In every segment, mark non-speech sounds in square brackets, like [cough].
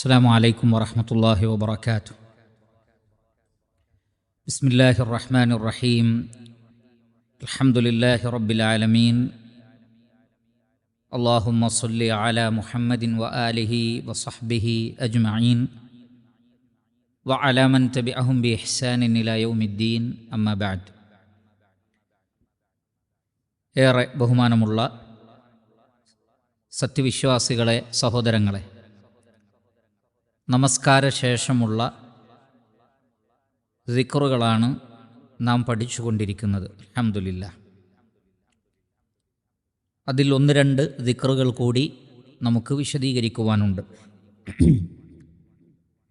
السلام عليكم ورحمة الله وبركاته بسم الله الرحمن الرحيم الحمد لله رب العالمين اللهم صل على محمد وآله وصحبه أجمعين وعلى من تبعهم بإحسان إلى يوم الدين أما بعد ഏറെ ബഹുമാനമുള്ള സത്യവിശ്വാസികളെ സഹോദരങ്ങളെ നമസ്കാര ശേഷമുള്ള ദിക്റുകളാണ് നാം പഠിച്ചുകൊണ്ടിരിക്കുന്നത്. അഹമ്മദില്ല അതിൽ ഒന്ന് രണ്ട് ദിക്റുകൾ കൂടി നമുക്ക് വിശദീകരിക്കുവാനുണ്ട്.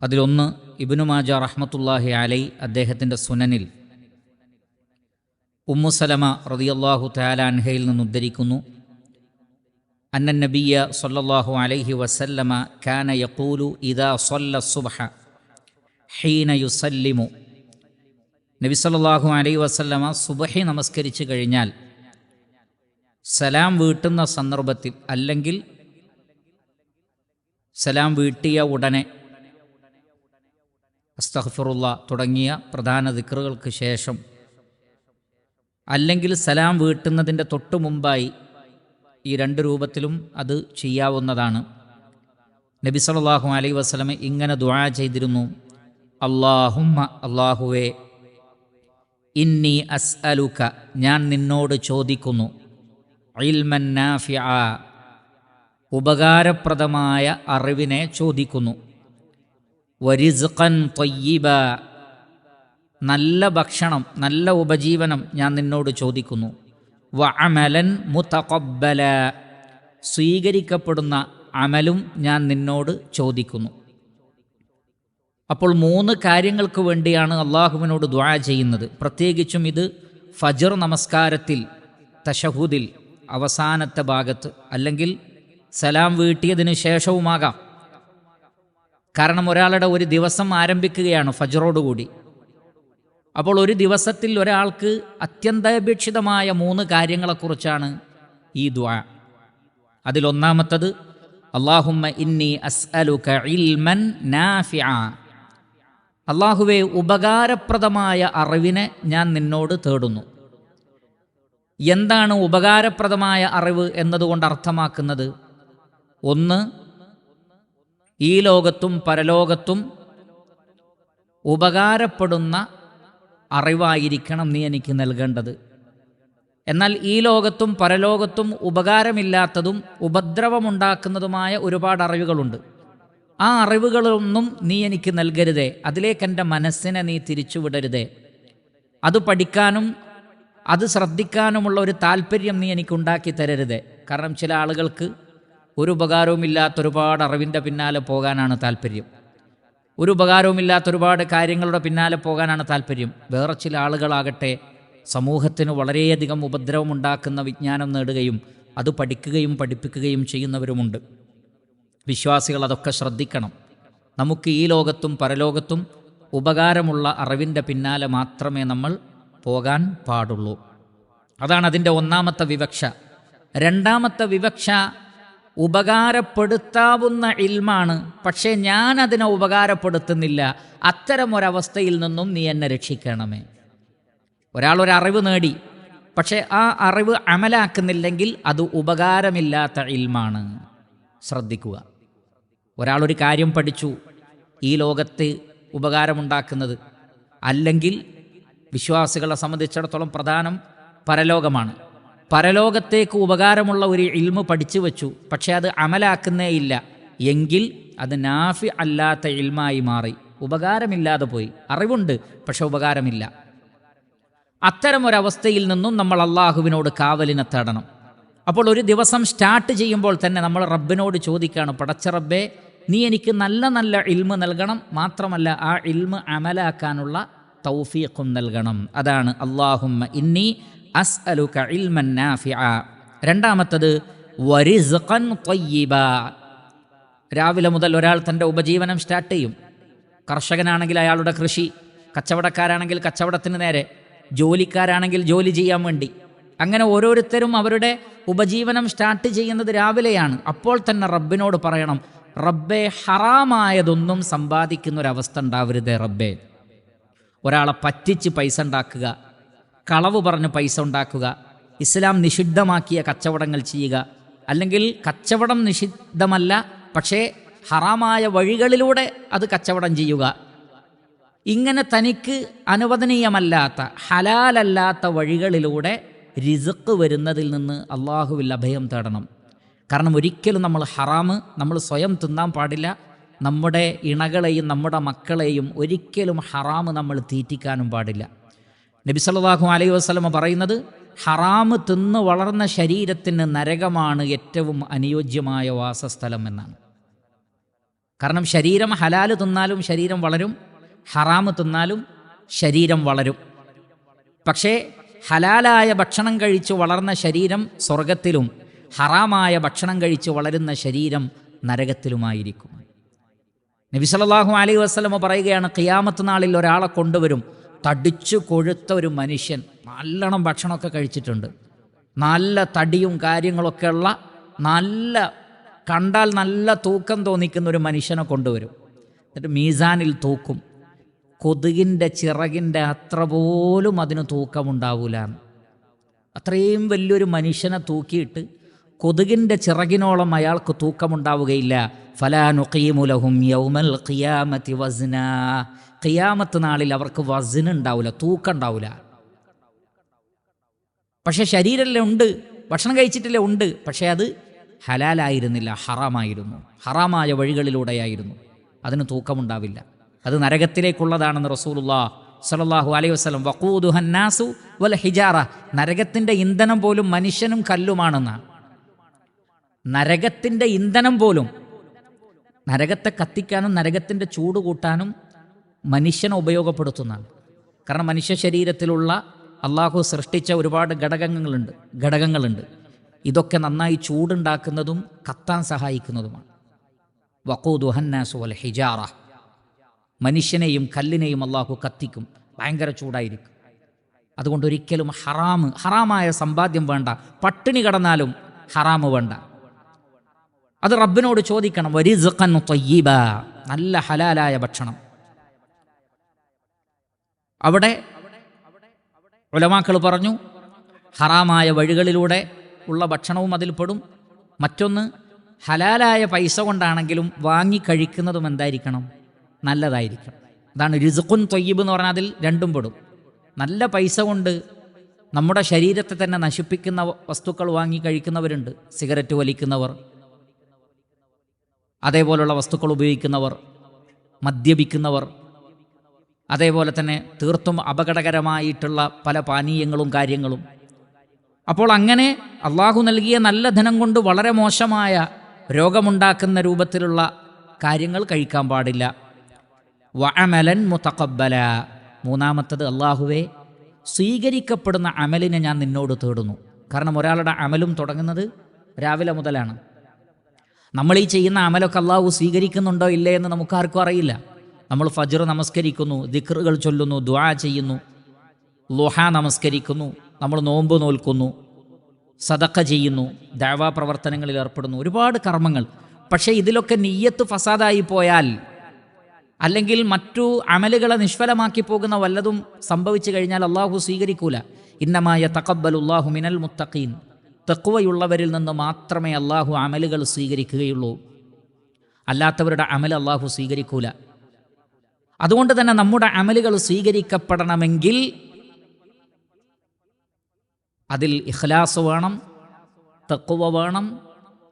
അതിലൊന്ന് ഇബിനു മാജ റഹ്മത്തുല്ലാഹി അലൈ അദ്ദേഹത്തിന്റെ സുനനിൽ ഉമ്മുസലമ റതിയല്ലാഹു തയാലാൻഹയിൽ നിന്ന് ഉദ്ധരിക്കുന്നു. അന്ന صلى സല്ലല്ലാഹു അലൈഹി വസല്ലമ كان യഖൂലു ഇദാ صلى സുബ്ഹ ഹീന യുസല്ലിമു. നബി സല്ലല്ലാഹു അലൈഹി വസല്ലമ സുബഹി നമസ്കരിച്ചു കഴിഞ്ഞാൽ സലാം വീട്ടുന്ന സന്ദർഭത്തിൽ അല്ലെങ്കിൽ സലാം വീട്ടിയ ഉടനെ അസ്തഗ്ഫിറുള്ള തുടങ്ങിയ പ്രധാന ദിക്റുകൾക്ക് ശേഷം അല്ലെങ്കിൽ സലാം വീട്ടുന്നതിന്റെ തൊട്ടു മുമ്പായി ഈ രണ്ട് രൂപത്തിലും അത് ചെയ്യാവുന്നതാണ്. നബി സല്ലല്ലാഹു അലൈ വസല്ലമ ഇങ്ങനെ ദുആ ചെയ്തിരുന്നു. അള്ളാഹുമ്മ അള്ളാഹുവേ ഇന്നി അസ്അലുക ഞാൻ നിന്നോട് ചോദിക്കുന്നു ഉപകാരപ്രദമായ അറിവിനെ ചോദിക്കുന്നു വരിസ്ഖൻ തയ്യിബ നല്ല ഭക്ഷണം നല്ല ഉപജീവനം ഞാൻ നിന്നോട് ചോദിക്കുന്നു. വ അമലൻ മുതഖബ്ബല. സ്വീകരിക്കപ്പെടുന്ന അമലും ഞാൻ നിന്നോട് ചോദിക്കുന്നു. അപ്പോൾ മൂന്ന് കാര്യങ്ങൾക്ക് വേണ്ടിയാണ് അള്ളാഹുവിനോട് ദ്വാ ചെയ്യുന്നത്. പ്രത്യേകിച്ചും ഇത് ഫജർ നമസ്കാരത്തിൽ തഷഹുദിൽ അവസാനത്തെ ഭാഗത്ത് അല്ലെങ്കിൽ സലാം വീട്ടിയതിന് ശേഷവുമാകാം. കാരണം ഒരാളുടെ ഒരു ദിവസം ആരംഭിക്കുകയാണ് ഫജറോടുകൂടി. അപ്പോൾ ഒരു ദിവസത്തിൽ ഒരാൾക്ക് അത്യന്താപേക്ഷിതമായ മൂന്ന് കാര്യങ്ങളെക്കുറിച്ചാണ് ഈ ദ്വാ അതിലൊന്നാമത്തത് അള്ളാഹുമ്മ ഇന്നി അസ്അലുക ഇൽമൻ നാഫിഅ. അള്ളാഹുവെ ഉപകാരപ്രദമായ അറിവിനെ ഞാൻ നിന്നോട് തേടുന്നു. എന്താണ് ഉപകാരപ്രദമായ അറിവ് എന്നതുകൊണ്ട് അർത്ഥമാക്കുന്നത്? ഒന്ന് ഈ ലോകത്തും പരലോകത്തും ഉപകാരപ്പെടുന്ന അറിവായിരിക്കണം നീ എനിക്ക് നൽകേണ്ടത്. എന്നാൽ ഈ ലോകത്തും പരലോകത്തും ഉപകാരമില്ലാത്തതും ഉപദ്രവമുണ്ടാക്കുന്നതുമായ ഒരുപാട് അറിവുകളുണ്ട്. ആ അറിവുകളൊന്നും നീ എനിക്ക് നൽകരുതേ. അതിലേക്ക് എന്റെ മനസ്സിനെ നീ തിരിച്ചുവിടരുതേ. അത് പഠിക്കാനും അത് ശ്രദ്ധിക്കാനുമുള്ള ഒരു താല്പര്യം നീ എനിക്ക് ഉണ്ടാക്കി തരരുതേ. കാരണം ചില ആളുകൾക്ക് ഒരു ഉപകാരവുമില്ലാത്ത ഒരുപാട് അറിവിന്റെ പിന്നാലെ പോകാനാണ് താല്പര്യം. ഒരു ഉപകാരവുമില്ലാത്ത ഒരുപാട് കാര്യങ്ങളുടെ പിന്നാലെ പോകാനാണ് താല്പര്യം. വേറെ ചില ആളുകളാകട്ടെ സമൂഹത്തിന് വളരെയധികം ഉപദ്രവമുണ്ടാക്കുന്ന വിജ്ഞാനം നേടുകയും അത് പഠിക്കുകയും പഠിപ്പിക്കുകയും ചെയ്യുന്നവരുമുണ്ട്. വിശ്വാസികൾ അതൊക്കെ ശ്രദ്ധിക്കണം. നമുക്ക് ഈ ലോകത്തും പരലോകത്തും ഉപകാരമുള്ള അറിവിന്റെ പിന്നാലെ മാത്രമേ നമ്മൾ പോകാൻ പാടുള്ളൂ. അതാണ് അതിന്റെ ഒന്നാമത്തെ വിവക്ഷ. രണ്ടാമത്തെ വിവക്ഷ ഉപകാരപ്പെടുത്താവുന്ന ഇൽമാണ്. പക്ഷേ ഞാൻ അതിനെ ഉപകാരപ്പെടുത്തുന്നില്ല. അത്തരം ഒരവസ്ഥയിൽ നിന്നും നീ എന്നെ രക്ഷിക്കണമേ. ഒരാൾ ഒരു അറിവ് നേടി. പക്ഷേ ആ അറിവ് അമലാക്കുന്നില്ലെങ്കിൽ അത് ഉപകാരമില്ലാത്ത ഇൽമാണ്. ശ്രദ്ധിക്കുക. ഒരാളൊരു കാര്യം പഠിച്ചു. ഈ ലോകത്ത് ഉപകാരമുണ്ടാക്കുന്നത് അല്ലെങ്കിൽ വിശ്വാസികളെ സംബന്ധിച്ചിടത്തോളം പ്രധാനം പരലോകമാണ്. പരലോകത്തേക്ക് ഉപകാരമുള്ള ഒരു ഇൽമ് പഠിച്ചു വച്ചു. പക്ഷേ അത് അമലാക്കുന്നേ ഇല്ല. എങ്കിൽ അത് നാഫി അല്ലാത്ത ഇൽമായി മാറി. ഉപകാരമില്ലാതെ പോയി. അറിവുണ്ട് പക്ഷെ ഉപകാരമില്ല. അത്തരം ഒരവസ്ഥയിൽ നിന്നും നമ്മൾ അള്ളാഹുവിനോട് കാവലിനെ തേടണം. അപ്പോൾ ഒരു ദിവസം സ്റ്റാർട്ട് ചെയ്യുമ്പോൾ തന്നെ നമ്മൾ റബ്ബിനോട് ചോദിക്കുകയാണ് പടച്ച റബ്ബേ നീ എനിക്ക് നല്ല നല്ല ഇൽമ് നൽകണം. മാത്രമല്ല ആ ഇൽമ് അമലാക്കാനുള്ള തൗഫീഖും നൽകണം. അതാണ് അള്ളാഹുമ്മ ഇന്നി നാഫിഅ. രണ്ടാമത്തത് രാവിലെ മുതൽ ഒരാൾ തന്റെ ഉപജീവനം സ്റ്റാർട്ട് ചെയ്യും. കർഷകനാണെങ്കിൽ അയാളുടെ കൃഷി കച്ചവടക്കാരാണെങ്കിൽ കച്ചവടത്തിന് നേരെ ജോലിക്കാരാണെങ്കിൽ ജോലി ചെയ്യാൻ വേണ്ടി. അങ്ങനെ ഓരോരുത്തരും അവരുടെ ഉപജീവനം സ്റ്റാർട്ട് ചെയ്യുന്നത് രാവിലെയാണ്. അപ്പോൾ തന്നെ റബ്ബിനോട് പറയണം റബ്ബെ ഹറാമായതൊന്നും സമ്പാദിക്കുന്ന ഒരവസ്ഥ ഉണ്ടാവരുതേ റബ്ബെ. ഒരാളെ പറ്റിച്ച് പൈസ ഉണ്ടാക്കുക കളവ് പറഞ്ഞ് പൈസ ഉണ്ടാക്കുക ഇസ്ലാം നിഷിദ്ധമാക്കിയ കച്ചവടങ്ങൾ ചെയ്യുക. അല്ലെങ്കിൽ കച്ചവടം നിഷിദ്ധമല്ല പക്ഷേ ഹറാമായ വഴികളിലൂടെ അത് കച്ചവടം ചെയ്യുക. ഇങ്ങനെ തനിക്ക് അനുവദനീയമല്ലാത്ത ഹലാലല്ലാത്ത വഴികളിലൂടെ റിസുക്ക് വരുന്നതിൽ നിന്ന് അള്ളാഹുവിൽ അഭയം തേടണം. കാരണം ഒരിക്കലും നമ്മൾ ഹറാമ് നമ്മൾ സ്വയം തിന്നാൻ പാടില്ല. നമ്മുടെ ഇണകളെയും നമ്മുടെ മക്കളെയും ഒരിക്കലും ഹറാമ് നമ്മൾ തീറ്റിക്കാനും പാടില്ല. നബി സല്ലല്ലാഹു അലൈഹി വസ്ലമ പറയുന്നത് ഹറാമ് തിന്ന് വളർന്ന ശരീരത്തിന് നരകമാണ് ഏറ്റവും അനുയോജ്യമായ വാസസ്ഥലം എന്നാണ്. കാരണം ശരീരം ഹലാൽ തിന്നാലും ശരീരം വളരും ഹറാമ് തിന്നാലും ശരീരം വളരും. പക്ഷേ ഹലാലായ ഭക്ഷണം കഴിച്ചു വളർന്ന ശരീരം സ്വർഗത്തിലും ഹറാമായ ഭക്ഷണം കഴിച്ചു വളരുന്ന ശരീരം നരകത്തിലുമായിരിക്കും. നബി സല്ലല്ലാഹു അലൈഹി വസല്ലമ പറയുകയാണ് ഖിയാമത്ത് നാളിൽ ഒരാളെ കൊണ്ടുവരും തടിച്ചു കൊഴുത്ത ഒരു മനുഷ്യൻ നല്ലോണം ഭക്ഷണമൊക്കെ കഴിച്ചിട്ടുണ്ട്. നല്ല തടിയും കാര്യങ്ങളൊക്കെ ഉള്ള നല്ല കണ്ടാൽ നല്ല തൂക്കം തോന്നിക്കുന്ന ഒരു മനുഷ്യനെ കൊണ്ടുവരും. എന്നിട്ട് മീസാനിൽ തൂക്കും. കൊതുകിന്റെ ചിറകിന്റെ അത്ര പോലും അതിന് തൂക്കമുണ്ടാവൂല അത്രയും വലിയൊരു മനുഷ്യനെ തൂക്കിയിട്ട് കൊതുകിന്റെ ചിറകിനോളം അയാൾക്ക് തൂക്കമുണ്ടാവുകയില്ല. ഫലാനുഖീമുലഹും യൗമൽ ഖിയാമതി വസ്ന. ഖിയാമത്ത് നാളിൽ അവർക്ക് വസിനുണ്ടാവില്ല തൂക്കം ഉണ്ടാവില്ല പക്ഷെ ശരീരമല്ലേ ഉണ്ട് ഭക്ഷണം കഴിച്ചിട്ടല്ലേ ഉണ്ട് പക്ഷെ അത് ഹലാലായിരുന്നില്ല ഹറാമായിരുന്നു. ഹറാമായ വഴികളിലൂടെയായിരുന്നു. അതിന് തൂക്കമുണ്ടാവില്ല അത് നരകത്തിലേക്കുള്ളതാണെന്ന് റസൂലുള്ള സല്ലല്ലാഹു അലൈഹി വസല്ലം വഖൂദുഹന്നാസു വൽ ഹിജാറ നരകത്തിന്റെ ഇന്ധനം പോലും മനുഷ്യനും കല്ലുമാണെന്നാണ് നരകത്തിന്റെ ഇന്ധനം പോലും നരകത്തെ കത്തിക്കാനും നരകത്തിന്റെ ചൂട് കൂട്ടാനും മനുഷ്യനെ ഉപയോഗപ്പെടുത്തുന്നതാണ്. കാരണം മനുഷ്യ ശരീരത്തിലുള്ള അള്ളാഹു സൃഷ്ടിച്ച ഒരുപാട് ഘടകങ്ങളുണ്ട് ഘടകങ്ങളുണ്ട്. ഇതൊക്കെ നന്നായി ചൂടുണ്ടാക്കുന്നതും കത്താൻ സഹായിക്കുന്നതുമാണ്. വഖൂദുഹന്നാസു വൽ ഹിജാറ. മനുഷ്യനെയും കല്ലിനെയും അള്ളാഹു കത്തിക്കും ഭയങ്കര ചൂടായിരിക്കും. അതുകൊണ്ട് ഒരിക്കലും ഹറാമ് ഹറാമായ സമ്പാദ്യം വേണ്ട പട്ടിണി കടന്നാലും ഹറാമ് വേണ്ട. അത് റബ്ബിനോട് ചോദിക്കണം വരിസഖൻ ത്വയ്യിബ നല്ല ഹലാലായ ഭക്ഷണം. അവിടെ ഉലമാക്കൾ പറഞ്ഞു ഹറാമായ വഴികളിലൂടെ ഉള്ള ഭക്ഷണവും അതിൽപ്പെടും മറ്റൊന്ന് ഹലാലായ പൈസ കൊണ്ടാണെങ്കിലും വാങ്ങി കഴിക്കുന്നതും എന്തായിരിക്കണം? നല്ലതായിരിക്കണം. അതാണ് രിസുഖുൻ തൊയ്യബ് എന്ന് പറഞ്ഞാൽ അതിൽ രണ്ടും പെടും. നല്ല പൈസ കൊണ്ട് നമ്മുടെ ശരീരത്തെ തന്നെ നശിപ്പിക്കുന്ന വസ്തുക്കൾ വാങ്ങി കഴിക്കുന്നവരുണ്ട്. സിഗരറ്റ് വലിക്കുന്നവർ അതേപോലുള്ള വസ്തുക്കൾ ഉപയോഗിക്കുന്നവർ മദ്യപിക്കുന്നവർ അതേപോലെ തന്നെ തീർത്തും അപകടകരമായിട്ടുള്ള പല പാനീയങ്ങളും കാര്യങ്ങളും. അപ്പോൾ അങ്ങനെ അള്ളാഹു നൽകിയ നല്ല ധനം കൊണ്ട് വളരെ മോശമായ രോഗമുണ്ടാക്കുന്ന രൂപത്തിലുള്ള കാര്യങ്ങൾ കഴിക്കാൻ പാടില്ല. വഅമലൻ മുതഖബ്ബല. മൂന്നാമത്തത് അള്ളാഹുവെ സ്വീകരിക്കപ്പെടുന്ന അമലിനെ ഞാൻ നിന്നോട് തേടുന്നു. കാരണം ഒരാളുടെ അമലും തുടങ്ങുന്നത് രാവിലെ മുതലാണ്. നമ്മൾ ഈ ചെയ്യുന്ന അമലൊക്കെ അള്ളാഹു സ്വീകരിക്കുന്നുണ്ടോ ഇല്ലേ എന്ന് നമുക്കാർക്കും അറിയില്ല. നമ്മൾ ഫജർ നമസ്കരിക്കുന്നു ദിക്റുകൾ ചൊല്ലുന്നു ദ്വാ ചെയ്യുന്നു ലുഹ നമസ്കരിക്കുന്നു നമ്മൾ നോമ്പ് നോൽക്കുന്നു സദക്ക ചെയ്യുന്നു ദാവാ പ്രവർത്തനങ്ങളിൽ ഏർപ്പെടുന്നു. ഒരുപാട് കർമ്മങ്ങൾ. പക്ഷേ ഇതിലൊക്കെ നീയത്ത് ഫസാദായി പോയാൽ അല്ലെങ്കിൽ മറ്റു അമലുകളെ നിഷ്ഫലമാക്കി പോകുന്ന വല്ലതും സംഭവിച്ചു കഴിഞ്ഞാൽ അള്ളാഹു സ്വീകരിക്കൂല. ഇന്നമായ തക്കബലുല്ലാഹു മിനൽ മുത്തഖീൻ. തെക്കുവയുള്ളവരിൽ നിന്ന് മാത്രമേ അള്ളാഹു അമലുകൾ സ്വീകരിക്കുകയുള്ളൂ. അല്ലാത്തവരുടെ അമൽ അള്ളാഹു സ്വീകരിക്കൂല. അതുകൊണ്ട് തന്നെ നമ്മുടെ അമലുകൾ സ്വീകരിക്കപ്പെടണമെങ്കിൽ അതിൽ ഇഖ്ലാസ് വേണം തക്കുവ വേണം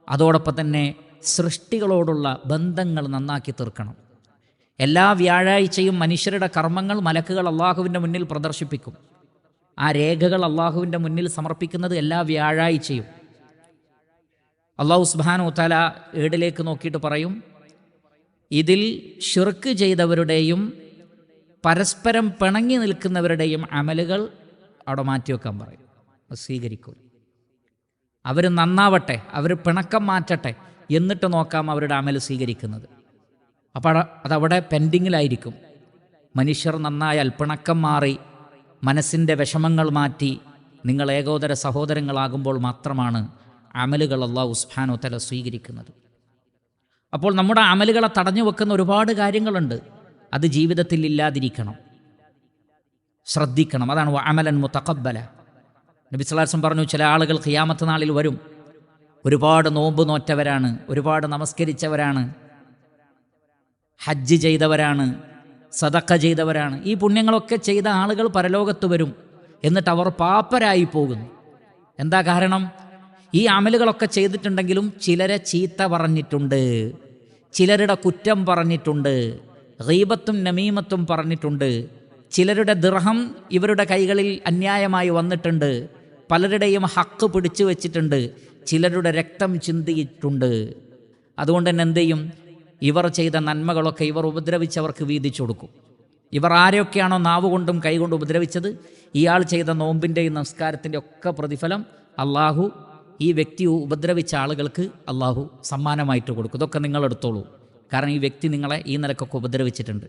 അതോടൊപ്പം തന്നെ സൃഷ്ടികളോടുള്ള ബന്ധങ്ങൾ നന്നാക്കി തീർക്കണം. എല്ലാ വ്യാഴാഴ്ചയും മനുഷ്യരുടെ കർമ്മങ്ങൾ മലക്കുകൾ അള്ളാഹുവിന്റെ മുന്നിൽ പ്രദർശിപ്പിക്കും. ആ രേഖകൾ അള്ളാഹുവിന്റെ മുന്നിൽ സമർപ്പിക്കുന്നത് എല്ലാ വ്യാഴാഴ്ചയും. അള്ളാഹു സുബാനു താല ഏടിലേക്ക് നോക്കിയിട്ട് പറയും ഇതിൽ ഷിർക്ക് ചെയ്തവരുടെയും പരസ്പരം പിണങ്ങി നിൽക്കുന്നവരുടെയും അമലുകൾ അവിടെ മാറ്റിവെക്കാൻ പറയും. സ്വീകരിക്കും. അവർ നന്നാവട്ടെ അവർ പിണക്കം മാറ്റട്ടെ എന്നിട്ട് നോക്കാം അവരുടെ അമൽ സ്വീകരിക്കുന്നത്. അപ്പോൾ അതവിടെ പെൻഡിങ്ങിലായിരിക്കും. മനുഷ്യർ നന്നായാൽ പിണക്കം മാറി മനസ്സിന്റെ വിഷമങ്ങൾ മാറ്റി നിങ്ങൾ ഏകോദര സഹോദരങ്ങളാകുമ്പോൾ മാത്രമാണ് അമലുകൾ അള്ളാഹു ഉസ്ഫാനോ തല സ്വീകരിക്കുന്നത്. അപ്പോൾ നമ്മുടെ അമലുകളെ തടഞ്ഞു വെക്കുന്ന ഒരുപാട് കാര്യങ്ങളുണ്ട്. അത് ജീവിതത്തിൽ ഇല്ലാതിരിക്കണം. ശ്രദ്ധിക്കണം. അതാണ് അമലൻ മുത്തക്കബല നബി സ്വലാസം പറഞ്ഞു ചില ആളുകൾ ഖിയാമത്ത് നാളിൽ വരും. ഒരുപാട് നോമ്പ് നോറ്റവരാണ്. ഒരുപാട് നമസ്കരിച്ചവരാണ്. ഹജ്ജ് ചെയ്തവരാണ്. സദക്ക ചെയ്തവരാണ്. ഈ പുണ്യങ്ങളൊക്കെ ചെയ്ത ആളുകൾ പരലോകത്ത് വരും. എന്നിട്ട് അവർ പാപ്പരായി പോകുന്നു. എന്താ കാരണം? ഈ അമലുകളൊക്കെ ചെയ്തിട്ടുണ്ടെങ്കിലും ചിലരെ ചീത്ത പറഞ്ഞിട്ടുണ്ട്. ചിലരുടെ കുറ്റം പറഞ്ഞിട്ടുണ്ട്. റീബത്തും നമീമത്തും പറഞ്ഞിട്ടുണ്ട്. ചിലരുടെ ദൃഹം ഇവരുടെ കൈകളിൽ അന്യായമായി വന്നിട്ടുണ്ട്. പലരുടെയും ഹക്ക് പിടിച്ചു വച്ചിട്ടുണ്ട്. ചിലരുടെ രക്തം ചിന്തിയിട്ടുണ്ട്. അതുകൊണ്ട് തന്നെ എന്ത് ചെയ്യും? ഇവർ ചെയ്ത നന്മകളൊക്കെ ഇവർ ഉപദ്രവിച്ചവർക്ക് വീതിച്ചു കൊടുക്കും. ഇവർ ആരെയൊക്കെയാണോ നാവ് കൊണ്ടും കൈകൊണ്ടും ഉപദ്രവിച്ചത്? ഇയാൾ ചെയ്ത നോമ്പിന്റെയും നമസ്കാരത്തിന്റെ ഒക്കെ പ്രതിഫലം അള്ളാഹു ഈ വ്യക്തി ഉപദ്രവിച്ച ആളുകൾക്ക് അള്ളാഹു സമ്മാനമായിട്ട് കൊടുക്കും. ഇതൊക്കെ നിങ്ങളെടുത്തോളൂ കാരണം ഈ വ്യക്തി നിങ്ങളെ ഈ നിലക്കൊക്കെ ഉപദ്രവിച്ചിട്ടുണ്ട്.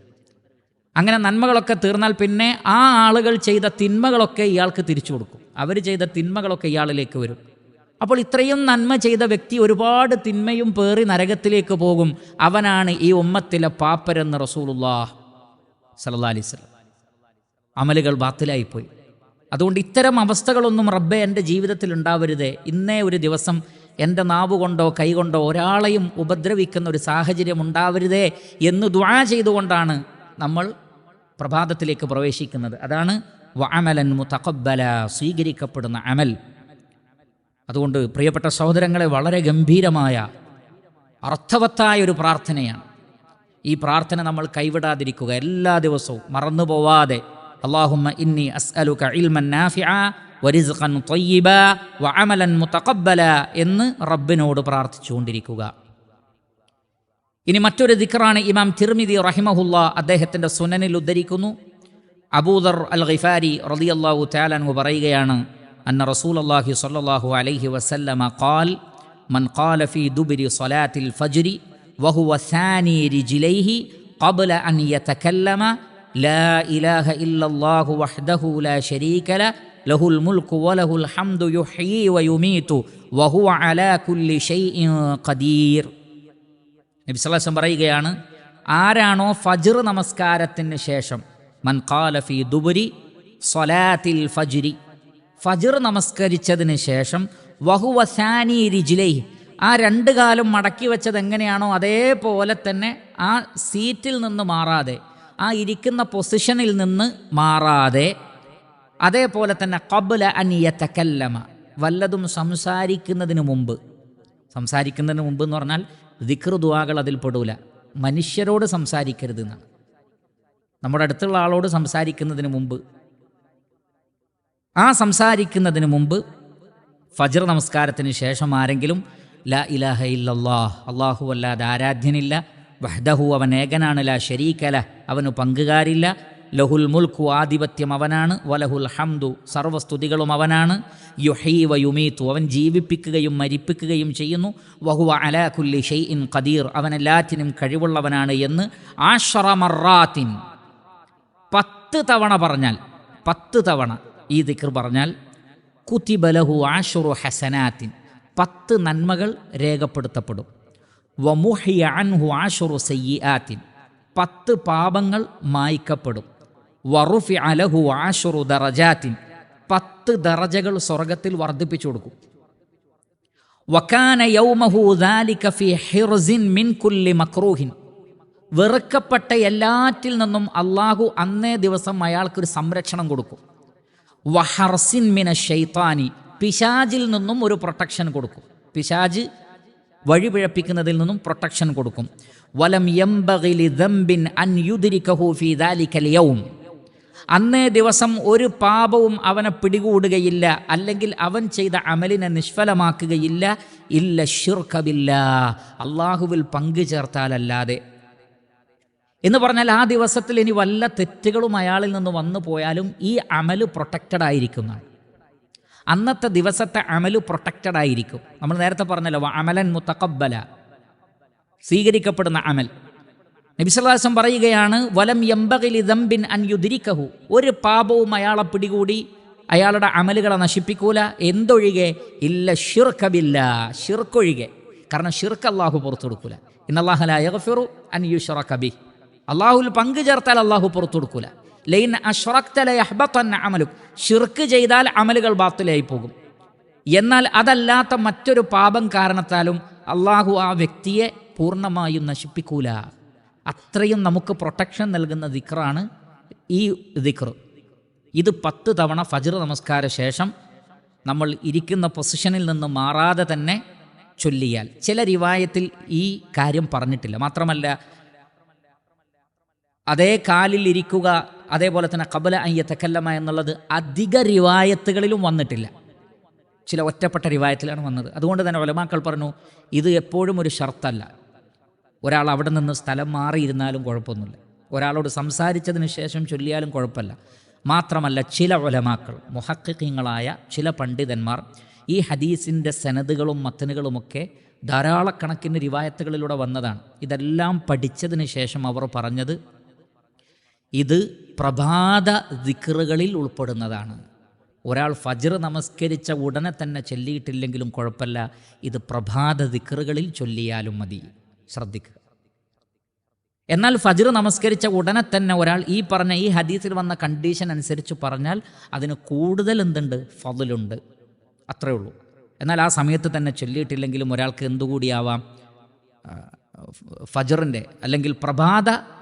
അങ്ങനെ നന്മകളൊക്കെ തീർന്നാൽ പിന്നെ ആ ആളുകൾ ചെയ്ത തിന്മകളൊക്കെ ഇയാൾക്ക് തിരിച്ചു കൊടുക്കും. അവർ ചെയ്ത തിന്മകളൊക്കെ ഇയാളിലേക്ക് വരും. അപ്പോൾ ഇത്രയും നന്മ ചെയ്ത വ്യക്തി ഒരുപാട് തിന്മയും പേറി നരകത്തിലേക്ക് പോകും. അവനാണ് ഈ ഉമ്മത്തിലെ പാപ്പരെന്ന് റസൂൽ സല്ലാ അലൈസ് അമലുകൾ ബാത്തിലായിപ്പോയി. അതുകൊണ്ട് ഇത്തരം അവസ്ഥകളൊന്നും റബ്ബെ എന്റെ ജീവിതത്തിൽ ഉണ്ടാവരുതേ. ഇന്നേ ഒരു ദിവസം എന്റെ നാവുകൊണ്ടോ കൈകൊണ്ടോ ഒരാളെയും ഉപദ്രവിക്കുന്ന ഒരു സാഹചര്യം ഉണ്ടാവരുതേ എന്ന് ദ്വാ ചെയ്തുകൊണ്ടാണ് നമ്മൾ പ്രഭാതത്തിലേക്ക് പ്രവേശിക്കുന്നത്. അതാണ് വഅമലൻ മുതഖബ്ബല സ്വീകരിക്കപ്പെടുന്ന അമൽ. അതുകൊണ്ട് പ്രിയപ്പെട്ട സഹോദരങ്ങളെ വളരെ ഗംഭീരമായ അർത്ഥവത്തായ ഒരു പ്രാർത്ഥനയാണ്. ഈ പ്രാർത്ഥന നമ്മൾ കൈവിടാതിരിക്കുക എല്ലാ ദിവസവും മറന്നു പോവാതെ അള്ളാഹുമ്മ ഇന്നി അസ്അലുക ഇൽമൻ നാഫിഅ വരിസ്ഖൻ ത്വയ്യിബ വഅമലൻ മുതഖബ്ബല എന്ന് റബ്ബിനോട് പ്രാർത്ഥിച്ചുകൊണ്ടിരിക്കുക ഇനി മറ്റൊരു ദിക്റാണ് ഇമാം തിർമിദി റഹിമഹുല്ല അദ്ദേഹത്തിൻ്റെ സുനനിൽ ഉദ്ധരിക്കുന്നു അബൂദർ അൽ ഖിഫാരി റളിയല്ലാഹു തആലൻഹു പറയുകയാണ് അന്ന റസൂലല്ലാഹി സ്വല്ലല്ലാഹു അലൈഹി വസല്ലമ ഖാൽ മൻ ഖാല ഫീ ദുബരി സ്വലാത്തിൽ ഫജ്രി വഹുവ സാനി റിജിലൈഹി قبل أن يتكلم لا إله إلا الله وحده لا شريك له له الملك وله الحمد يحيي ويميت وهو على كل شيء قدير നബി വസല്ലം പറയുകയാണ് ആരാണോ ഫജ്ർ നമസ്കാരത്തിന് ശേഷം മൻ ഖാല ഫീ ദുബുരി സ്വലാത്തിൽ ഫജ്രി ഫജ്ർ നമസ്കരിച്ചതിന് ശേഷം വഹുവ സാനി രിജിലൈ ആ രണ്ട് കാലും മടക്കി വെച്ചത് എങ്ങനെയാണോ അതേപോലെ തന്നെ ആ സീറ്റിൽ നിന്ന് മാറാതെ ആ ഇരിക്കുന്ന പൊസിഷനിൽ നിന്ന് മാറാതെ അതേപോലെ തന്നെ കബുല അനിയത്തക്കല്ലമ വല്ലതും സംസാരിക്കുന്നതിന് മുമ്പ്. സംസാരിക്കുന്നതിന് മുമ്പ് എന്ന് പറഞ്ഞാൽ ദിക്ർ ദുവാകൾ അതിൽ പെടൂല. മനുഷ്യരോട് സംസാരിക്കരുത് എന്നാണ്. നമ്മുടെ അടുത്തുള്ള ആളോട് സംസാരിക്കുന്നതിന് മുമ്പ്. ആ സംസാരിക്കുന്നതിന് മുമ്പ് ഫജർ നമസ്കാരത്തിന് ശേഷം ആരെങ്കിലും ല ഇലാഹ ഇല്ലല്ലാഹ് അള്ളാഹു അല്ലാതെ ആരാധ്യനില്ല വഹ്ദഹു അവൻ ഏകനാണ് ലാ ഷരീക്കല അവനു പങ്കുകാരില്ല. ലഹുൽ മുൽക്കു ആധിപത്യം അവനാണ്. വലഹുൽ ഹംദു സർവസ്തുതികളും അവനാണ്. യുഹീ വ യുമീത്തു അവൻ ജീവിപ്പിക്കുകയും മരിപ്പിക്കുകയും ചെയ്യുന്നു. വഹുവ അലാഖുല്ലി ഷെയ് ഇൻ ഖദീർ. അവൻ എല്ലാറ്റിനും കഴിവുള്ളവനാണ് എന്ന് ആഷറമറാത്തിൻ പത്ത് തവണ പറഞ്ഞാൽ പത്ത് തവണ ഈ ദിക്ർ പറഞ്ഞാൽ കുത്തിബലഹു ആഷുറു ഹസനാത്തിൻ. പത്ത് നന്മകൾ രേഖപ്പെടുത്തപ്പെടും. വമുഹിയ അൻഹു ആഷുറു സയ്യാത്തിൻ പത്ത് പാപങ്ങൾ മായ്ക്കപ്പെടും. വറുഫി അലഹു ആഷുറു ദറജാത്തിൻ. പത്ത് ദറജകൾ സ്വർഗത്തിൽ വർദ്ധിപ്പിച്ചു കൊടുക്കും. വക്കാന യൗമഹു ഫി ഹിർസിൻ മിൻ കുല്ലി മക്രൂഹിൻ. വെറുക്കപ്പെട്ട എല്ലാറ്റിൽ നിന്നും അള്ളാഹു അന്നേ ദിവസം അയാൾക്കൊരു സംരക്ഷണം കൊടുക്കും. വഹർസിൻ മിന ഷെയ്ത്താനി പിശാജിൽ നിന്നും ഒരു പ്രൊട്ടക്ഷൻ കൊടുക്കും. പിശാജ് വഴിപിഴപ്പിക്കുന്നതിൽ നിന്നും പ്രൊട്ടക്ഷൻ കൊടുക്കും. വലം ദംബിൻ അൻ യുദിരിക്കഹു ഫി ദാലിക്കൽ യൗം. അന്നേ ദിവസം ഒരു പാപവും അവനെ പിടികൂടുകയില്ല. അല്ലെങ്കിൽ അവൻ ചെയ്ത അമലിനെ നിഷ്ഫലമാക്കുകയില്ല. ഇല്ല ഷിർഖബില്ല അള്ളാഹുവിൽ പങ്കു ചേർത്താലല്ലാതെ. എന്ന് പറഞ്ഞാൽ ആ ദിവസത്തിൽ ഇനി വല്ല തെറ്റുകളും അയാളിൽ നിന്ന് വന്നു പോയാലും ഈ അമൽ പ്രൊട്ടക്റ്റഡ് ആയിരിക്കുന്നതാണ്. അന്നത്തെ ദിവസത്തെ അമൽ പ്രൊട്ടക്റ്റഡ് ആയിരിക്കും. നമ്മൾ നേരത്തെ പറഞ്ഞല്ലോ അമലൻ മുത്തക്കബല സ്വീകരിക്കപ്പെടുന്ന അമൽ. നബിസ്വലാസം പറയുകയാണ് വലം എമ്പകലി ദമ്പിൻ അൻ യുദിരിക്കഹു ഒരു പാപവും അയാളെ പിടികൂടി അയാളുടെ അമലുകളെ നശിപ്പിക്കൂല. എന്തൊഴികെ? ഇല്ല ഷിർക്കബില്ല ഷിർക്കൊഴികെ കാരണം ഷിർക്ക് അള്ളാഹു പുറത്തു കൊടുക്കൂല. യഗ്ഫിറു അൻ യുഷറ കബി അള്ളാഹുൽ പങ്കു ചേർത്താൽ അള്ളാഹു പുറത്തു കൊടുക്കൂല. ലൈൻ അമലും ഷിർക്ക് ചെയ്താൽ അമലുകൾ ബാത്തിലായി പോകും. എന്നാൽ അതല്ലാത്ത മറ്റൊരു പാപം കാരണത്താലും അള്ളാഹു ആ വ്യക്തിയെ പൂർണമായും നശിപ്പിക്കൂല. അത്രയും നമുക്ക് പ്രൊട്ടക്ഷൻ നൽകുന്ന ദിക്റാണ് ഈ ദിക്ർ ഇത് പത്ത് തവണ ഫജർ നമസ്കാര ശേഷം നമ്മൾ ഇരിക്കുന്ന പൊസിഷനിൽ നിന്ന് മാറാതെ തന്നെ ചൊല്ലിയാൽ. ചില റിവായത്തിൽ ഈ കാര്യം പറഞ്ഞിട്ടില്ല. മാത്രമല്ല അതേ കാലിൽ ഇരിക്കുക അതേപോലെ തന്നെ കബല അയ്യത്തക്കല്ലമ എന്നുള്ളത് അധിക റിവായത്തുകളിലും വന്നിട്ടില്ല. ചില ഒറ്റപ്പെട്ട റിവായത്തിലാണ് വന്നത്. അതുകൊണ്ട് തന്നെ ഒലമാക്കൾ പറഞ്ഞു ഇത് എപ്പോഴും ഒരു ഷർത്തല്ല. ഒരാൾ അവിടെ നിന്ന് സ്ഥലം മാറിയിരുന്നാലും കുഴപ്പമൊന്നുമില്ല. ഒരാളോട് സംസാരിച്ചതിന് ശേഷം ചൊല്ലിയാലും കുഴപ്പമില്ല. മാത്രമല്ല ചില ഒലമാക്കൾ മുഹക്കിങ്ങളായ ചില പണ്ഡിതന്മാർ ഈ ഹദീസിന്റെ സനദുകളും മത്തനുകളുമൊക്കെ ധാരാളക്കണക്കിന് റിവായത്തുകളിലൂടെ വന്നതാണ്. ഇതെല്ലാം പഠിച്ചതിന് ശേഷം അവർ പറഞ്ഞത് ഇത് പ്രഭാത ദിക്റുകളിൽ ഉൾപ്പെടുന്നതാണ്. ഒരാൾ ഫജ്ർ നമസ്കരിച്ച ഉടനെ തന്നെ ചൊല്ലിയിട്ടില്ലെങ്കിലും കുഴപ്പമില്ല. ഇത് പ്രഭാത ദിക്റുകളിൽ ചൊല്ലിയാലും മതി. ശ്രദ്ധിക്കുക. എന്നാൽ ഫജ്ർ നമസ്കരിച്ച ഉടനെ തന്നെ ഒരാൾ ഈ പറഞ്ഞ ഈ ഹദീസിൽ വന്ന കണ്ടീഷൻ അനുസരിച്ച് പറഞ്ഞാൽ അതിന് കൂടുതൽ എന്തുണ്ട്? ഫതിലുണ്ട് അത്രേ ഉള്ളൂ. എന്നാൽ ആ സമയത്ത് തന്നെ ചൊല്ലിയിട്ടില്ലെങ്കിലും ഒരാൾക്ക് എന്തുകൂടിയാവാം? ഫജറിന്റെ അല്ലെങ്കിൽ പ്രഭാത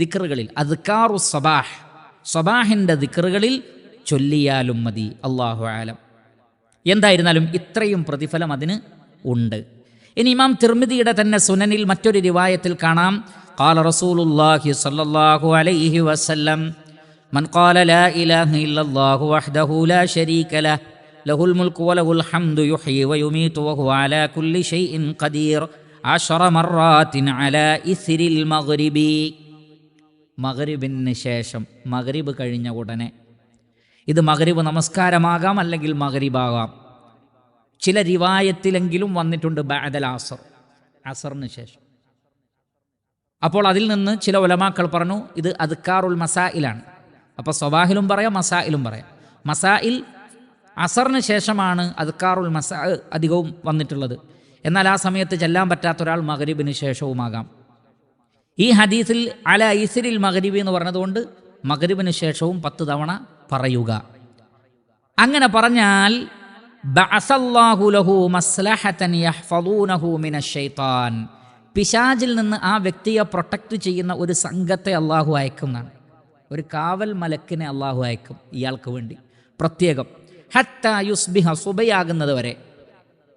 ദിക്കറുകളിൽ അദ്ക്കാറു സബാഹ് സബാഹിന്റെ ദിക്കറുകളിൽ ചൊല്ലിയാലും മതി അള്ളാഹു ആലം എന്തായിരുന്നാലും ഇത്രയും പ്രതിഫലം അതിന് ഉണ്ട് ഇനി ഇമാം തിർമിതിയുടെ തന്നെ സുനനിൽ മറ്റൊരു രിവായത്തിൽ കാണാം قال رسول الله صلى الله عليه وسلم من قال لا إله إلا الله وحده لا شريك له له الملك وله الحمد يحيي ويميت وهو على كل شيء قدير عشر مرات على إثر المغرب മകരിബിന് ശേഷം മകരിബ് കഴിഞ്ഞ ഉടനെ. ഇത് മകരിബ് നമസ്കാരമാകാം അല്ലെങ്കിൽ മകരിബാകാം ചില റിവായത്തിലെങ്കിലും വന്നിട്ടുണ്ട് ബാദൽ ആസർ അസറിന് ശേഷം. അപ്പോൾ അതിൽ നിന്ന് ചില ഒലമാക്കൾ പറഞ്ഞു ഇത് അദ്ക്കാറുൽ മസായിലാണ്. അപ്പോൾ സ്വബാഹിലും പറയാം മസായിലും പറയാം. മസായിൽ അസറിന് ശേഷമാണ് അദ്ക്കാറുൽ മസാ അധികവും വന്നിട്ടുള്ളത്. എന്നാൽ ആ സമയത്ത് ചെല്ലാൻ പറ്റാത്ത ഒരാൾ മകരിബിന് ശേഷവുമാകാം. ഈ ഹദീസിൽ അല ഇസിരിൽ മകരിബി എന്ന് പറഞ്ഞതുകൊണ്ട് മകരിബിന് ശേഷവും പത്ത് തവണ പറയുക. അങ്ങനെ പറഞ്ഞാൽ പിശാജിൽ നിന്ന് ആ വ്യക്തിയെ പ്രൊട്ടക്റ്റ് ചെയ്യുന്ന ഒരു സംഘത്തെ അള്ളാഹു അയക്കുന്നതാണ്. ഒരു കാവൽ മലക്കിനെ അള്ളാഹു അയക്കും ഇയാൾക്ക് വേണ്ടി. പ്രത്യേകം. ഹത്ത യുസ്ബിഹ സുബയാകുന്നത് വരെ.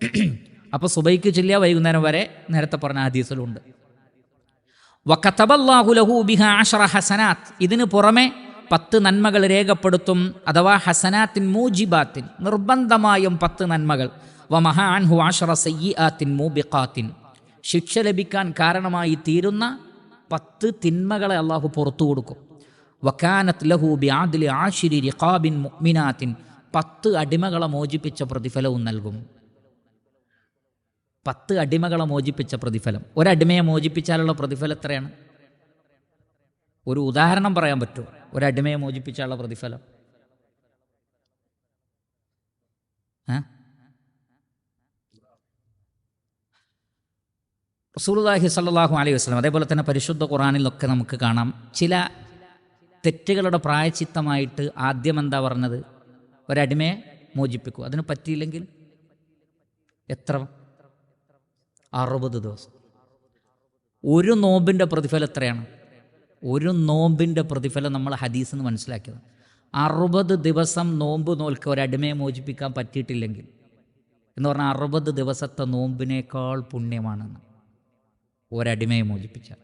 [clears throat] അപ്പോൾ സുബൈക്ക് ചൊല്ലിയ വൈകുന്നേരം വരെ നേരത്തെ പറഞ്ഞ ഹദീസിലുണ്ട് വക്കത്തബല്ലാഹു ലഹു ബിഹ അഷറ ഹസനാത്ത്. ഇതിന് പുറമെ പത്ത് നന്മകൾ രേഖപ്പെടുത്തും അഥവാ ഹസനാത്തിൻ മൂജിബാത്തിൻ നിർബന്ധമായും പത്ത് നന്മകൾ. വ മഹാൻഹു ആഷറ സയ്യാത്തിൻ മൂബിഖാത്തിൻ. ശിക്ഷ ലഭിക്കാൻ കാരണമായി തീരുന്ന പത്ത് തിന്മകളെ അള്ളാഹു പുറത്തു കൊടുക്കും. വക്കാനത്ത് ലഹു ബിആദിലി ആഷിരി റിഖാബിൻ മുഅ്മിനാത്തിൻ. പത്ത് അടിമകളെ മോചിപ്പിച്ച പ്രതിഫലവും നൽകും. പത്ത് അടിമകളെ മോചിപ്പിച്ച പ്രതിഫലം. ഒരടിമയെ മോചിപ്പിച്ചാലുള്ള പ്രതിഫലം എത്രയാണ്? ഒരു ഉദാഹരണം പറയാൻ പറ്റുമോ? ഒരടിമയെ മോചിപ്പിച്ചാലുള്ള പ്രതിഫലം. റസൂലുദാഹി സ്വല്ലല്ലാഹു അലൈഹി വസല്ലം അതേപോലെ തന്നെ പരിശുദ്ധ ഖുറാനിലൊക്കെ നമുക്ക് കാണാം. ചില തെറ്റുകളുടെ പ്രായച്ചിത്തമായിട്ട് ആദ്യം എന്താ പറഞ്ഞത്? ഒരടിമയെ മോചിപ്പിക്കൂ അതിന് പറ്റിയില്ലെങ്കിൽ എത്ര അറുപത് ദിവസം. ഒരു നോമ്പിന്റെ പ്രതിഫലം എത്രയാണ്? ഒരു നോമ്പിന്റെ പ്രതിഫലം നമ്മൾ ഹദീസ് എന്ന് മനസ്സിലാക്കിയത്. അറുപത് ദിവസം നോമ്പ് നോൽക്കുക ഒരടിമയെ മോചിപ്പിക്കാൻ പറ്റിയിട്ടില്ലെങ്കിൽ എന്ന് പറഞ്ഞാൽ അറുപത് ദിവസത്തെ നോമ്പിനേക്കാൾ പുണ്യമാണെന്ന്. ഒരടിമയെ മോചിപ്പിച്ചാൽ.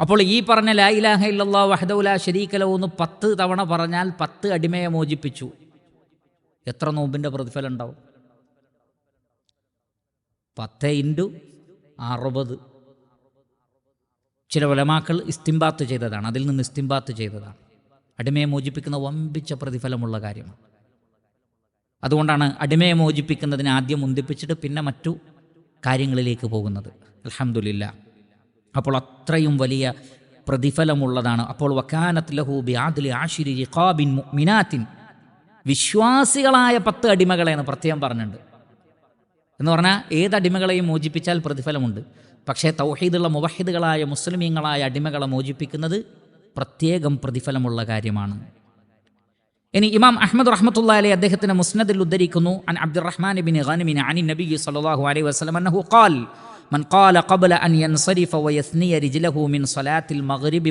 അപ്പോൾ ഈ പറഞ്ഞ ലാ ഇലാഹ ഇല്ലല്ലാ വഹദൗല ശരീക്കലോ എന്ന് പത്ത് തവണ പറഞ്ഞാൽ പത്ത് അടിമയെ മോചിപ്പിച്ചു. എത്ര നോമ്പിന്റെ പ്രതിഫലം ഉണ്ടാവും? പത്ത് ഇന്റു അറുപത്. ചില വലമാക്കൾ ഇസ്തിംബാത്ത് ചെയ്തതാണ്. അതിൽ നിന്ന് ഇസ്തിംബാത്ത് ചെയ്തതാണ്. അടിമയെ മോചിപ്പിക്കുന്ന വമ്പിച്ച പ്രതിഫലമുള്ള കാര്യമാണ് അതുകൊണ്ടാണ് അടിമയെ മോചിപ്പിക്കുന്നതിന് ആദ്യം മുന്തിപ്പിച്ചിട്ട് പിന്നെ മറ്റു കാര്യങ്ങളിലേക്ക് പോകുന്നത്. അലഹമില്ല അപ്പോൾ അത്രയും വലിയ പ്രതിഫലമുള്ളതാണ്. അപ്പോൾ വക്കാനത്ത് ലഹു ബിആദിലി ആഷിരി റിഖാബിൻ മുഅ്മിനാത്തിൻ. വിശ്വാസികളായ പത്ത് അടിമകളെന്ന് പ്രത്യേകം പറഞ്ഞിട്ടുണ്ട്. എന്ന് പറഞ്ഞാൽ ഏത് അടിമകളെയും മോചിപ്പിച്ചാൽ പ്രതിഫലമുണ്ട്. പക്ഷേ തൗഹീദുള്ള മുവഹിദുകളായ മുസ്ലിമീങ്ങളായ അടിമകളെ മോചിപ്പിക്കുന്നത് പ്രത്യേകം പ്രതിഫലമുള്ള കാര്യമാണ്. ഇനി ഇമാം അഹമ്മദ് റഹ്മത്തുള്ള അദ്ദേഹത്തിന് മുസ്നദിൽ ഉദ്ധരിക്കുന്നു. അൻ അബ്ദുറഹ്മാൻ ബിൻ ഗാനിമിൻ അനി നബി സല്ലല്ലാഹു അലൈഹി വസല്ലം അന്നഹു ഖാൽ മൻ ഖാല ഖബ്ല അൻ യൻസരിഫ വയസ്നിയ മിൻ സ്വലാത്തിൽ മഗ്രിബി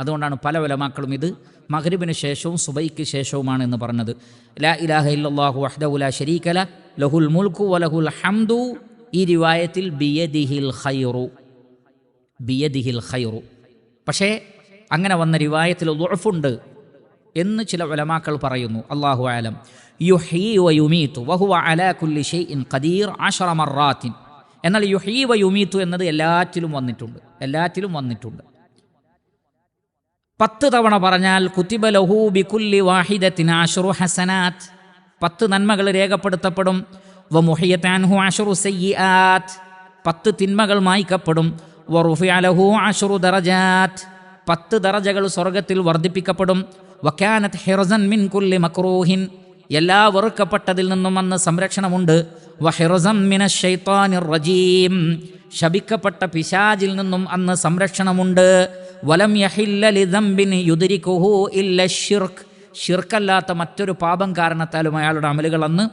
അതുകൊണ്ടാണ് പല ഉലമാക്കളും ഇത് മഹരിബിന് ശേഷവും സുബൈക്ക് ശേഷവുമാണ് എന്ന് പറഞ്ഞത്. ലാ ഇലാഹ ലഹുൽ മുൽക്കു വലഹുൽ ഹംദു ഈ റിവായത്തിൽ ഖൈറു. ഖൈറു. പക്ഷേ അങ്ങനെ വന്ന റിവായത്തിൽ ഉറഫുണ്ട് എന്ന് ചില ഉലമാക്കൾ പറയുന്നു. അള്ളാഹു ആലം യുഹീ വ യുമീത്തു വഹുവ അലാ കുല്ലി ഷൈഇൻ ഖദീർ ആശറ മറാത്തിൻ. എന്നാൽ യുഹീ വ യുമീത്തു എന്നത് എല്ലാറ്റിലും വന്നിട്ടുണ്ട്. എല്ലാറ്റിലും വന്നിട്ടുണ്ട്. പത്ത് തവണ പറഞ്ഞാൽ കുത്തിബ ലഹു ബിക്കുല്ലി വാഹിദത്തിൻ ആഷറു ഹസനാത്. പത്ത് നന്മകൾ രേഖപ്പെടുത്തപ്പെടും. വ മുഹിയത്താൻഹു ആഷറു സയ്യാത്ത് പത്ത് തിന്മകൾ മായ്ക്കപ്പെടും. വ റുഫിഅലഹു ആഷുറു ദറജാത്ത് പത്ത് ദറജകൾ സ്വർഗത്തിൽ വർദ്ധിപ്പിക്കപ്പെടും. വക്കാനത്ത് ഹിറസൻ മിൻ കുല്ലി മക്രൂഹിൻ. എല്ലാ വെറുക്കപ്പെട്ടതിൽ നിന്നും അന്ന് സംരക്ഷണമുണ്ട്. വ വഹിറസം മിന ഷൈത്താനിർ റജീം. ശപിക്കപ്പെട്ട പിശാജിൽ നിന്നും അന്ന് സംരക്ഷണമുണ്ട്. വലം യുദരിക്കുഹു ഇല്ല ഷിർക്ക് ഷിർക്കല്ലാത്ത മറ്റൊരു പാപം കാരണത്താലും അയാളുടെ അമലുകൾ അന്ന്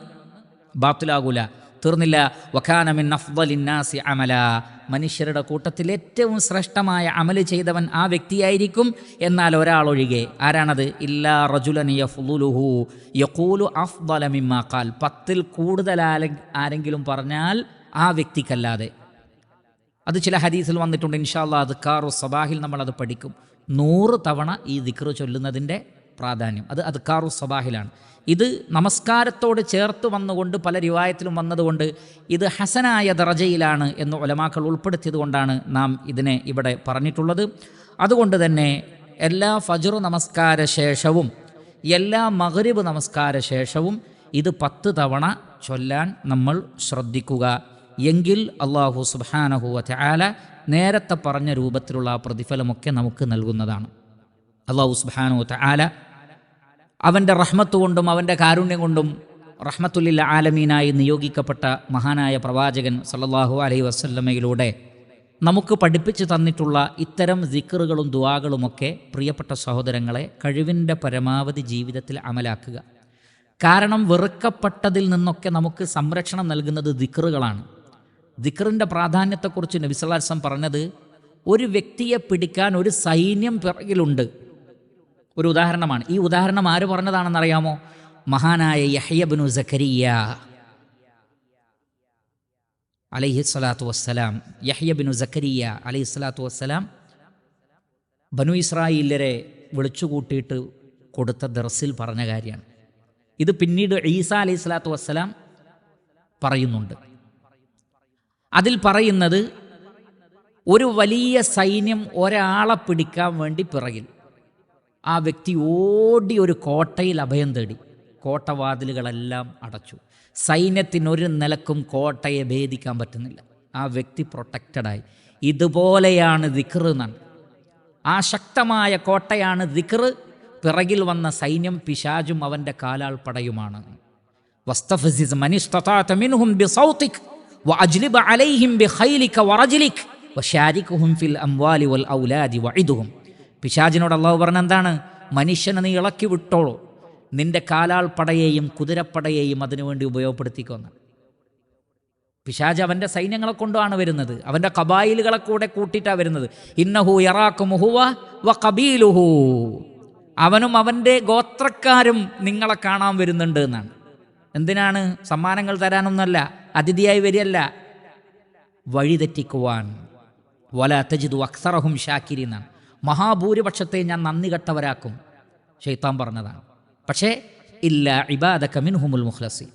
ബാത്തിലാകൂല. തീർന്നില്ല. വഖാനമിൻ അഫ്ദലിന്നാസി അമല. മനുഷ്യരുടെ കൂട്ടത്തിൽ ഏറ്റവും ശ്രേഷ്ഠമായ അമൽ ചെയ്തവൻ ആ വ്യക്തിയായിരിക്കും. എന്നാൽ ഒരാൾ ഒഴികെ ആരാണത്? ഇല്ലാ റജുലൻ യഫ്ദുലുഹു. യഖൂലു അഫ്ദല മിമ്മാ ഖാൽ. പത്തിൽ കൂടുതൽ ആരെങ്കിലും പറഞ്ഞാൽ ആ വ്യക്തിക്കല്ലാതെ. അത് ചില ഹദീസിൽ വന്നിട്ടുണ്ട് ഇൻഷാല്ല അത് കാറു സബാഹിൽ നമ്മളത് പഠിക്കും. നൂറ് തവണ ഈ ദിക്റ് ചൊല്ലുന്നതിന്റെ പ്രാധാന്യം. അത് അത് കാറു സബാഹിലാണ്. ഇത് നമസ്കാരത്തോട് ചേർത്ത് വന്നുകൊണ്ട് പല രൂപായത്തിലും വന്നതുകൊണ്ട് ഇത് ഹസനായ ദറജയിലാണ് എന്ന് ഒലമാക്കൾ ഉൾപ്പെടുത്തിയത് കൊണ്ടാണ് നാം ഇതിനെ ഇവിടെ പറഞ്ഞിട്ടുള്ളത്. അതുകൊണ്ട് തന്നെ എല്ലാ ഫജറു നമസ്കാര ശേഷവും എല്ലാ മഗ്രിബ് നമസ്കാര ശേഷവും ഇത് പത്ത് തവണ ചൊല്ലാൻ നമ്മൾ ശ്രദ്ധിക്കുക. എങ്കിൽ അള്ളാഹു സുബാനഹുവ ചാല നേരത്തെ പറഞ്ഞ രൂപത്തിലുള്ള പ്രതിഫലമൊക്കെ നമുക്ക് നൽകുന്നതാണ്. അള്ളാഹു സുബാനു ആല അവന്റെ റഹ്മത്ത് കൊണ്ടും അവന്റെ കാരുണ്യം കൊണ്ടും റഹ്മത്തുല്ലില്ല ആലമീനായി നിയോഗിക്കപ്പെട്ട മഹാനായ പ്രവാചകൻ സല്ലല്ലാഹു അലൈഹി വസല്ലമയിലൂടെ നമുക്ക് പഠിപ്പിച്ചു തന്നിട്ടുള്ള ഇത്തരം ദിക്കറുകളും ദുവാകളുമൊക്കെ പ്രിയപ്പെട്ട സഹോദരങ്ങളെ കഴിവിന്റെ പരമാവധി ജീവിതത്തിൽ അമലാക്കുക. കാരണം വെറുക്കപ്പെട്ടതിൽ നിന്നൊക്കെ നമുക്ക് സംരക്ഷണം നൽകുന്നത് ദിക്കറുകളാണ് ദിക്കറിന്റെ പ്രാധാന്യത്തെക്കുറിച്ച് നബിസലാസം പറഞ്ഞത് ഒരു വ്യക്തിയെ പിടിക്കാൻ ഒരു സൈന്യം പിറകിലുണ്ട്. ഒരു ഉദാഹരണമാണ്. ഈ ഉദാഹരണം ആര് പറഞ്ഞതാണെന്നറിയാമോ? മഹാനായ യഹ്യബിനു സഖരിയ അലൈഹി സ്വലാത്തു വസ്സലാം. യഹ്യബിനു സഖരിയ അലൈഹി സ്വലാത്തു വസ്സലാം ബനു ഇസ്രായേലരെ വിളിച്ചുകൂട്ടിയിട്ട് കൊടുത്ത ദർസിൽ പറഞ്ഞ കാര്യമാണ്. ഇത് പിന്നീട് ഈസ അലൈഹി സ്വലാത്തു വസ്സലാം പറയുന്നുണ്ട്. അതിൽ പറയുന്നത് ഒരു വലിയ സൈന്യം ഒരാളെ പിടിക്കാൻ വേണ്ടി പിറകിൽ. ആ വ്യക്തി ഓടി ഒരു കോട്ടയിൽ അഭയം തേടി. കോട്ടവാതിലുകളെല്ലാം അടച്ചു. സൈന്യത്തിനൊരു നിലക്കും കോട്ടയെ ഭേദിക്കാൻ പറ്റുന്നില്ല. ആ വ്യക്തി പ്രൊട്ടക്റ്റഡായി ഇതുപോലെയാണ് ദിക്ർ എന്നാണ് ആ ശക്തമായ കോട്ടയാണ് ദിക്ർ പിറകിൽ വന്ന സൈന്യം പിശാജും അവന്റെ കാലാൾപ്പടയുമാണ്. വസ്തഫസിസ് മനിസ്തതാത മിൻഹും ബിസൗതിക് വഅജ്ലിബ അലൈഹിം ബിഖൈലിക വറജ്ലിക് വശാരിക്കുഹും ഫിൽ അംവാലി വൽ ഔലാദി വഇദുഹും. പിശാജിനോട് അള്ളാഹു പറഞ്ഞ എന്താണ് മനുഷ്യനെ നീ ഇളക്കി വിട്ടോളൂ. നിന്റെ കാലാൾ പടയെയും കുതിരപ്പടയെയും അതിനുവേണ്ടി ഉപയോഗപ്പെടുത്തിക്കൊന്ന് പിശാജ് അവന്റെ സൈന്യങ്ങളെ കൊണ്ടാണ് വരുന്നത്. അവന്റെ കബായിലുകളെ കൂടെ കൂട്ടിയിട്ടാണ് വരുന്നത്. ഇന്നഹു ഇറാഖു മുഹുവ വ കബീലുഹു. അവനും അവന്റെ ഗോത്രക്കാരും നിങ്ങളെ കാണാൻ വരുന്നുണ്ട് എന്നാണ്. എന്തിനാണ്? സമ്മാനങ്ങൾ തരാനൊന്നല്ല അതിഥിയായി വരികയല്ല. വഴിതെറ്റിക്കുവാൻ വല തജിദു അക്സറഹും ഷാക്കിരി എന്നാണ് മഹാഭൂരിപക്ഷത്തെ ഞാൻ നന്ദി കെട്ടവരാക്കും. ഷെയ്ത്താൻ പറഞ്ഞതാണ്. പക്ഷേ ഇല്ല ഇബാദക്ക മിൻഹുമുൽ മുഖ്ലസി.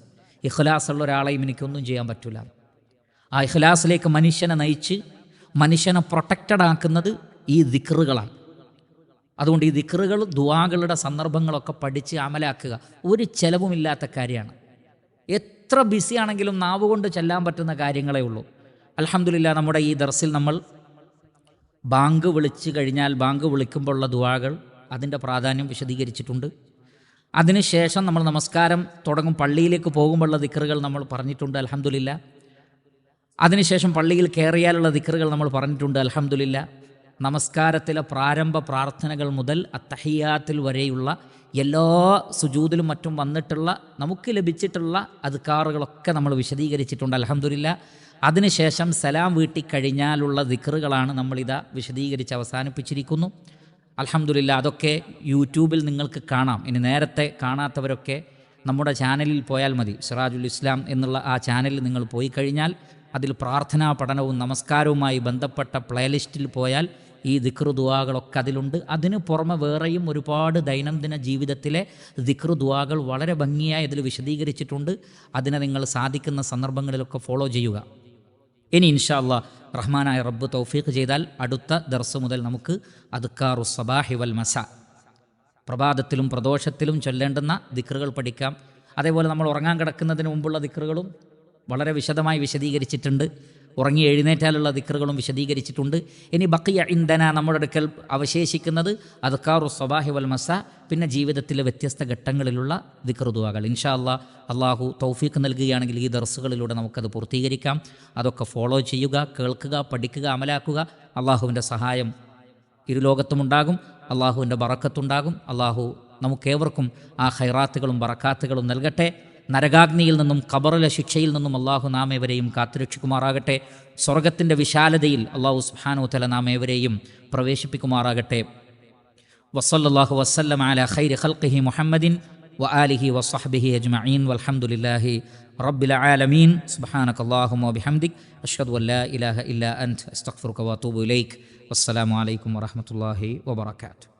ഇഖ്ലാസുള്ള ഒരാളെയും എനിക്കൊന്നും ചെയ്യാൻ പറ്റില്ല ആ ഇഖ്ലാസിലേക്ക് മനുഷ്യനെ നയിച്ച് മനുഷ്യനെ പ്രൊട്ടക്റ്റഡ് ആക്കുന്നത് ഈ ദിക്റുകളാണ്. അതുകൊണ്ട് ഈ ദിക്റുകൾ ദുവാകളുടെ സന്ദർഭങ്ങളൊക്കെ പഠിച്ച് അമലാക്കുക ഒരു ചെലവുമില്ലാത്ത കാര്യമാണ്. എത്ര ബിസി ആണെങ്കിലും നാവ് കൊണ്ട് ചെല്ലാൻ പറ്റുന്ന കാര്യങ്ങളേ ഉള്ളൂ. അലഹമില്ല നമ്മുടെ ഈ ദർസിൽ നമ്മൾ ബാങ്ക് വിളിച്ച് കഴിഞ്ഞാൽ ബാങ്ക് വിളിക്കുമ്പോഴുള്ള ദുവാകൾ അതിന്റെ പ്രാധാന്യം വിശദീകരിച്ചിട്ടുണ്ട്. അതിനുശേഷം നമ്മൾ നമസ്കാരം തുടങ്ങും പള്ളിയിലേക്ക് പോകുമ്പോഴുള്ള ദിക്കറുകൾ നമ്മൾ പറഞ്ഞിട്ടുണ്ട് അലഹമുല്ല അതിനുശേഷം പള്ളിയിൽ കയറിയാലുള്ള ദിക്കറുകൾ നമ്മൾ പറഞ്ഞിട്ടുണ്ട് അലഹമുല്ല നമസ്കാരത്തിലെ പ്രാരംഭ പ്രാർത്ഥനകൾ മുതൽ അത്തഹിയാത്തിൽ വരെയുള്ള എല്ലാ സുജൂതിലും മറ്റും വന്നിട്ടുള്ള നമുക്ക് ലഭിച്ചിട്ടുള്ള അധികാറുകളൊക്കെ നമ്മൾ വിശദീകരിച്ചിട്ടുണ്ട് അലഹമുല്ല അതിനുശേഷം സലാം വീട്ടി കഴിഞ്ഞാലുള്ള ദിക്കറുകളാണ് നമ്മളിതാ വിശദീകരിച്ച് അവസാനിപ്പിച്ചിരിക്കുന്നു. അലഹമുല്ല അതൊക്കെ യൂട്യൂബിൽ നിങ്ങൾക്ക് കാണാം. ഇനി നേരത്തെ കാണാത്തവരൊക്കെ നമ്മുടെ ചാനലിൽ പോയാൽ മതി. സിറാജുൽ ഇസ്ലാം എന്നുള്ള ആ ചാനലിൽ നിങ്ങൾ പോയി കഴിഞ്ഞാൽ അതിൽ പ്രാർത്ഥനാ പഠനവും നമസ്കാരവുമായി ബന്ധപ്പെട്ട പ്ലേലിസ്റ്റിൽ പോയാൽ ഈ ദിക്റു ദുവാകളൊക്കെ അതിലുണ്ട്. അതിന് പുറമെ വേറെയും ഒരുപാട് ദൈനംദിന ജീവിതത്തിലെ ദിക്റു ദുവാകൾ വളരെ ഭംഗിയായി അതിൽ വിശദീകരിച്ചിട്ടുണ്ട്. അതിനെ നിങ്ങൾ സാധിക്കുന്ന സന്ദർഭങ്ങളിലൊക്കെ ഫോളോ ചെയ്യുക. ഇനി ഇൻഷാല്ല റഹ്മാനായ റബ്ബ് തൗഫീഖ് ചെയ്താൽ അടുത്ത ദർസ് മുതൽ നമുക്ക് അദ്ക്കാറു സബാഹി വൽ മസ. പ്രഭാതത്തിലും പ്രദോഷത്തിലും ചൊല്ലേണ്ടുന്ന ദിക്റുകൾ പഠിക്കാം. അതേപോലെ നമ്മൾ ഉറങ്ങാൻ കിടക്കുന്നതിന് മുമ്പുള്ള ദിക്റുകളും വളരെ വിശദമായി വിശദീകരിച്ചിട്ടുണ്ട്. ഉറങ്ങി എഴുന്നേറ്റാലുള്ള ദിക്കറുകളും വിശദീകരിച്ചിട്ടുണ്ട്. ഇനി ബക്കിയ ഇന്ധന നമ്മുടെ അടുക്കൽ അവശേഷിക്കുന്നത് അദ്ക്കാറു സബാഹി വൽ മസ പിന്നെ ജീവിതത്തിലെ വ്യത്യസ്ത ഘട്ടങ്ങളിലുള്ള ദിക്റുദുവാകൾ ഇൻഷാ അല്ലാ അള്ളാഹു തൗഫീഖ് നൽകുകയാണെങ്കിൽ ഈ ദർസുകളിലൂടെ നമുക്കത് പൂർത്തീകരിക്കാം. അതൊക്കെ ഫോളോ ചെയ്യുക കേൾക്കുക പഠിക്കുക അമലാക്കുക. അള്ളാഹുവിന്റെ സഹായം ഇരുലോകത്തുമുണ്ടാകും അള്ളാഹുവിന്റെ ബറക്കത്തുണ്ടാകും. അള്ളാഹു നമുക്കേവർക്കും ആ ഹൈറാത്തുകളും ബറക്കാത്തുകളും നൽകട്ടെ. നരകാഗ്നിയിൽ നിന്നും ഖബറിലെ ശിക്ഷയിൽ നിന്നും അള്ളാഹു നാം ഏവരെയും കാത്തുരക്ഷിക്കുമാറാകട്ടെ. സ്വർഗത്തിന്റെ വിശാലതയിൽ അള്ളാഹു സുഹാനു തല നാം ഏവരെയും പ്രവേശിപ്പിക്കുമാറാകട്ടെ. വസല്ലാഹു വസ്ലം അല ഖൈർ ഖൽഖിഹി മുഹമ്മദിൻ വ ആലിഹി വസ്ഹബിഹി അജ്മീൻ വൽഹംദുലില്ലാഹി റബ്ബിൽ ആലമീൻ. അല്ലാഹുമ്മ ബിഹംദിക് അല്ലാ ഇലാഹ ഇല്ല അൻത. അസ്തഗ്ഫിറുക വഅതൂബു ഇലൈക്. വസ്സലാമു അലൈക്കും വറഹ്മത്തുള്ളാഹി വബറകാതുഹു.